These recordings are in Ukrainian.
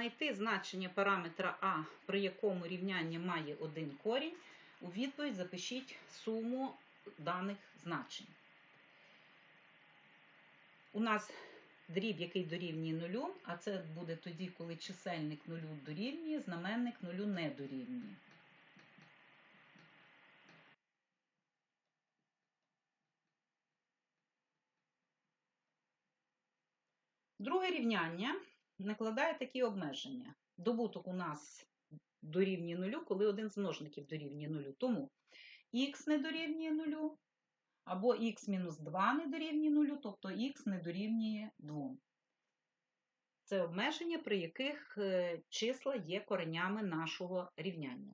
знайти значення параметра А, при якому рівняння має один корінь, у відповідь запишіть суму даних значень. У нас дріб, який дорівнює нулю, а це буде тоді, коли чисельник нулю дорівнює, знаменник нулю не дорівнює. Друге рівняння накладає такі обмеження. Добуток у нас дорівнює нулю, коли один з множників дорівнює нулю. Тому х не дорівнює нулю, або х-2 не дорівнює нулю, тобто х не дорівнює 2. Це обмеження, при яких е, числа є коренями нашого рівняння.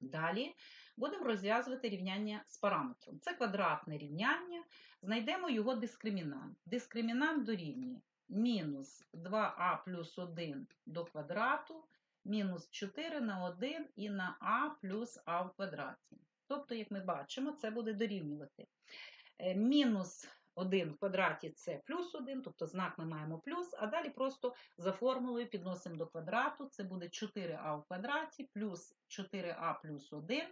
Далі будемо розв'язувати рівняння з параметром. Це квадратне рівняння. Знайдемо його дискримінант. Дискримінант дорівнює мінус 2а плюс 1 до квадрату, мінус 4 на 1 і на а плюс а в квадраті. Тобто, як ми бачимо, це буде дорівнювати. Е, Мінус 1 в квадраті це плюс 1, тобто знак ми маємо плюс, а далі просто за формулою підносимо до квадрату, це буде 4а в квадраті плюс 4а плюс 1.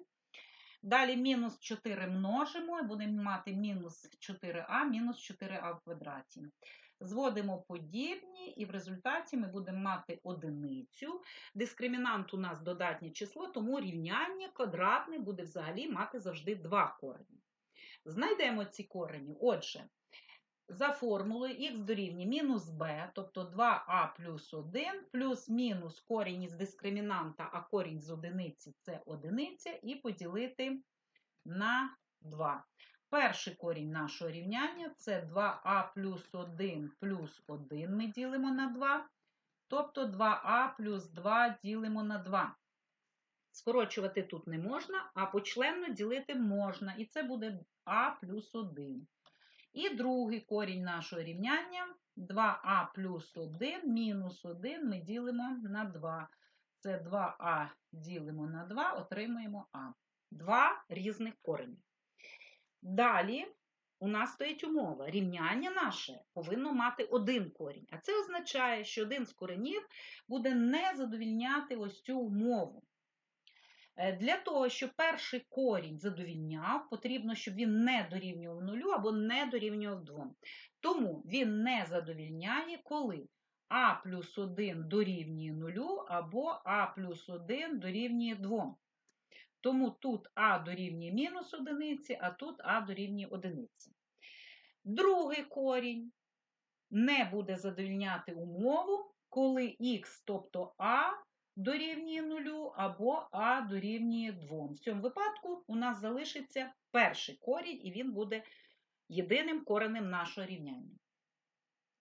Далі мінус 4 множимо, і будемо мати мінус 4а, мінус 4а в квадраті. Зводимо подібні, і в результаті ми будемо мати одиницю. Дискримінант у нас додатнє число, тому рівняння квадратне буде взагалі мати завжди два корені. Знайдемо ці корені. Отже, за формулою х дорівнює мінус b, тобто 2а плюс 1, плюс мінус корінь із дискримінанта, а корінь з одиниці це одиниця, і поділити на 2. Перший корінь нашого рівняння це 2а плюс 1 плюс 1 ми ділимо на 2, тобто 2а плюс 2 ділимо на 2. Скорочувати тут не можна, а почленно ділити можна, і це буде а плюс 1. І другий корінь нашого рівняння 2а плюс 1 мінус 1 ми ділимо на 2. Це 2а ділимо на 2, отримуємо а. Два різних корені. Далі у нас стоїть умова. Рівняння наше повинно мати один корінь. А це означає, що один з коренів буде не задовільняти ось цю умову. Е, Для того, щоб перший корінь задовільняв, потрібно, щоб він не дорівнював нулю або не дорівнював 2. Тому він не задовільняє, коли а плюс 1 дорівнює нулю або а плюс 1 дорівнює 2. Тому тут а дорівнює мінус одиниці, а тут а дорівнює одиниці. Другий корінь не буде задовільняти умову, коли х, тобто а, дорівнює нулю або а дорівнює 2. В цьому випадку у нас залишиться перший корінь, і він буде єдиним коренем нашого рівняння.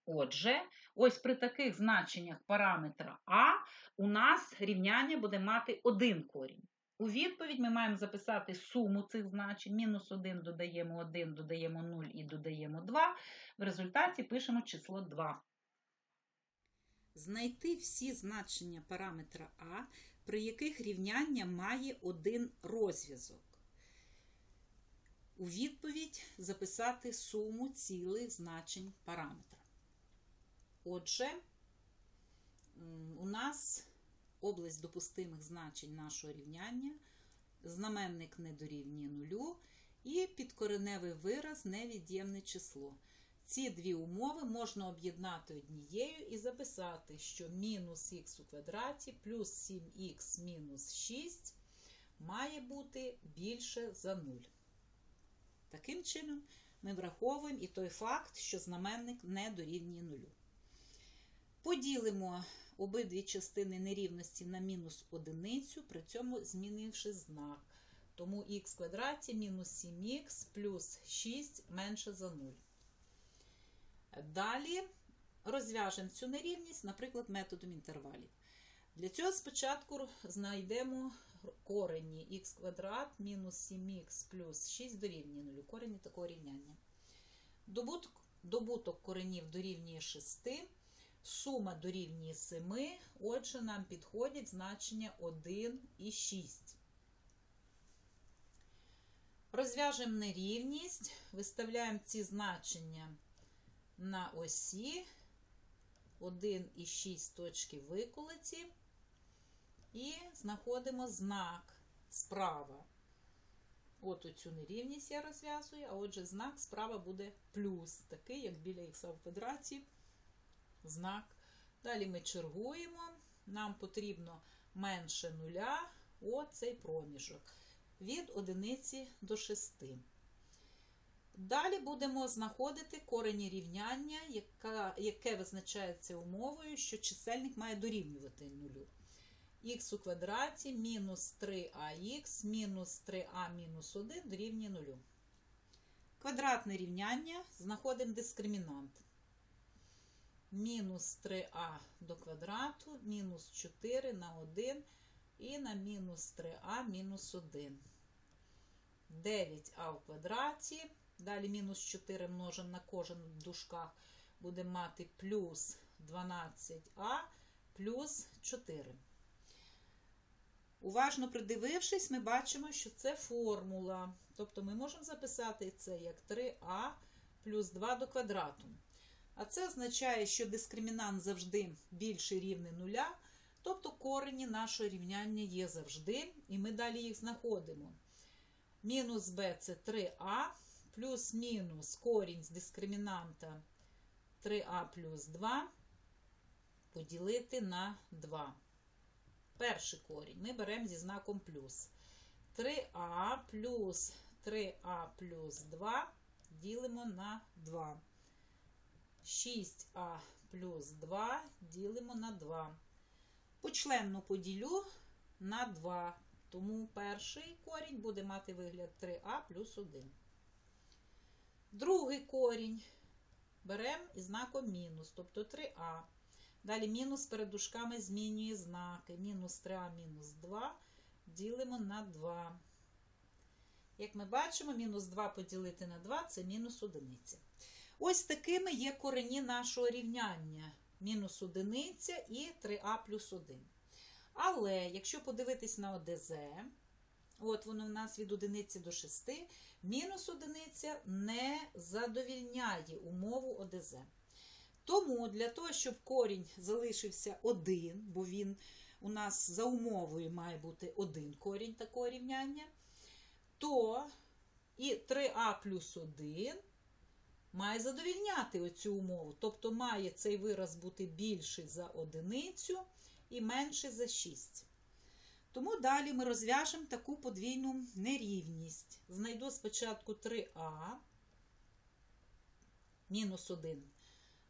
Отже, ось при таких значеннях параметра А у нас рівняння буде мати один корінь. У відповідь ми маємо записати суму цих значень. Мінус 1 додаємо 1, додаємо 0 і додаємо 2. В результаті пишемо число 2. Знайти всі значення параметра А, при яких рівняння має один розв'язок. У відповідь записати суму цілих значень параметра. Отже, у нас область допустимих значень нашого рівняння, знаменник не дорівнює нулю і підкореневий вираз невід'ємне число. Ці дві умови можна об'єднати однією і записати, що мінус х у квадраті плюс 7х мінус 6 має бути більше за 0. Таким чином, ми враховуємо і той факт, що знаменник не дорівнює нулю. Поділимо обидві частини нерівності на мінус одиницю, при цьому змінивши знак. Тому х квадраті мінус 7х плюс 6 менше за 0. Далі розв'яжемо цю нерівність, наприклад, методом інтервалів. Для цього спочатку знайдемо корені х квадрат мінус 7х плюс 6 дорівнює 0. Корені такого рівняння. Добуток, коренів дорівнює 6. Сума дорівнює 7, отже, нам підходять значення 1 і 6. Розв'яжемо нерівність, виставляємо ці значення на осі 1,6 точки виколиці. І знаходимо знак справа. От оцю нерівність я розв'язую, а отже, знак справа буде плюс, такий, як біля х в квадраті. Знак. Далі ми чергуємо. Нам потрібно менше нуля оцей проміжок від одиниці до 6. Далі будемо знаходити корені рівняння, яке визначається умовою, що чисельник має дорівнювати нулю. х у квадраті мінус 3ах мінус 3а мінус 1 дорівнює 0. Квадратне рівняння знаходимо дискримінант. Мінус 3а до квадрату, мінус 4 на 1 і на мінус 3а мінус 1. 9а в квадраті. Далі мінус 4 множимо на кожен в дужках. Будемо мати плюс 12а плюс 4. Уважно придивившись, ми бачимо, що це формула. Тобто ми можемо записати це як 3а плюс 2 до квадрату. А це означає, що дискримінант завжди більший рівний нуля, тобто корені нашого рівняння є завжди, і ми далі їх знаходимо. Мінус b це 3а, плюс-мінус корінь з дискримінанта 3а плюс 2 поділити на 2. Перший корінь ми беремо зі знаком плюс. 3а плюс 3а плюс 2 ділимо на 2. 6а плюс 2 ділимо на 2. Почленно поділю на 2. Тому перший корінь буде мати вигляд 3а плюс 1. Другий корінь беремо із знаком мінус, тобто 3а. Далі мінус перед дужками змінює знаки. Мінус 3а мінус 2 ділимо на 2. Як ми бачимо, мінус 2 поділити на 2 це мінус 1. Ось такими є корені нашого рівняння. Мінус 1 і 3а плюс 1. Але якщо подивитись на ОДЗ, от воно в нас від 1 до 6, мінус 1 не задовільняє умову ОДЗ. Тому для того, щоб корінь залишився 1, бо він у нас за умовою має бути один корінь такого рівняння, то і 3а плюс 1 має задовільняти оцю умову. Тобто має цей вираз бути більший за одиницю і менший за 6. Тому далі ми розв'яжемо таку подвійну нерівність. Знайду спочатку 3а мінус 1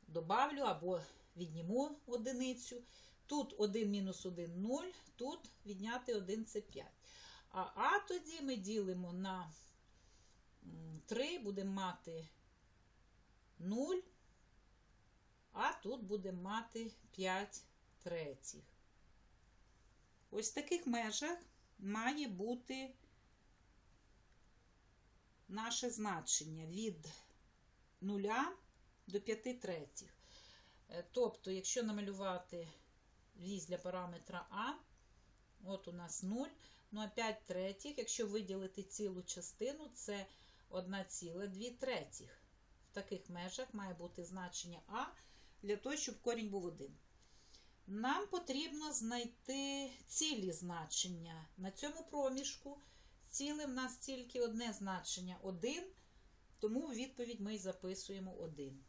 добавлю або відніму одиницю. Тут 1 мінус 1 0, тут відняти 1 це 5. А А тоді ми ділимо на 3, будемо мати 0, а тут будемо мати 5 третіх. Ось в таких межах має бути наше значення від 0 до 5 третіх. Тобто, якщо намалювати віз для параметра А, от у нас 0, ну а 5 третіх, якщо виділити цілу частину, це 1,2 третіх. Таких межах має бути значення А для того, щоб корінь був 1. Нам потрібно знайти цілі значення. На цьому проміжку ціле в нас тільки одне значення 1, тому відповідь ми записуємо 1.